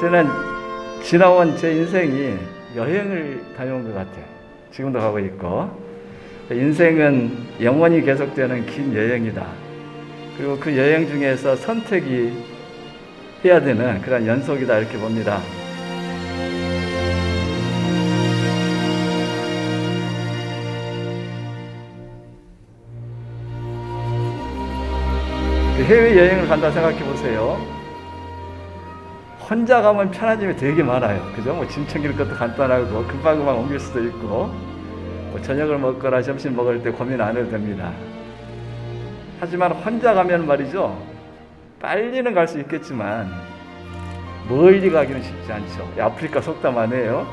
저는 지나온 제 인생이 여행을 다녀온 것 같아요. 지금도 가고 있고. 인생은 영원히 계속되는 긴 여행이다. 그리고 그 여행 중에서 선택이 해야 되는 그런 연속이다 이렇게 봅니다. 해외 여행을 간다 생각해 보세요. 혼자 가면 편한 점이 되게 많아요. 그죠? 뭐 짐 챙길 것도 간단하고 금방금방 옮길 수도 있고 뭐 저녁을 먹거나 점심 먹을 때 고민 안 해도 됩니다. 하지만 혼자 가면 말이죠. 빨리는 갈 수 있겠지만 멀리 가기는 쉽지 않죠. 아프리카 속담 아니에요?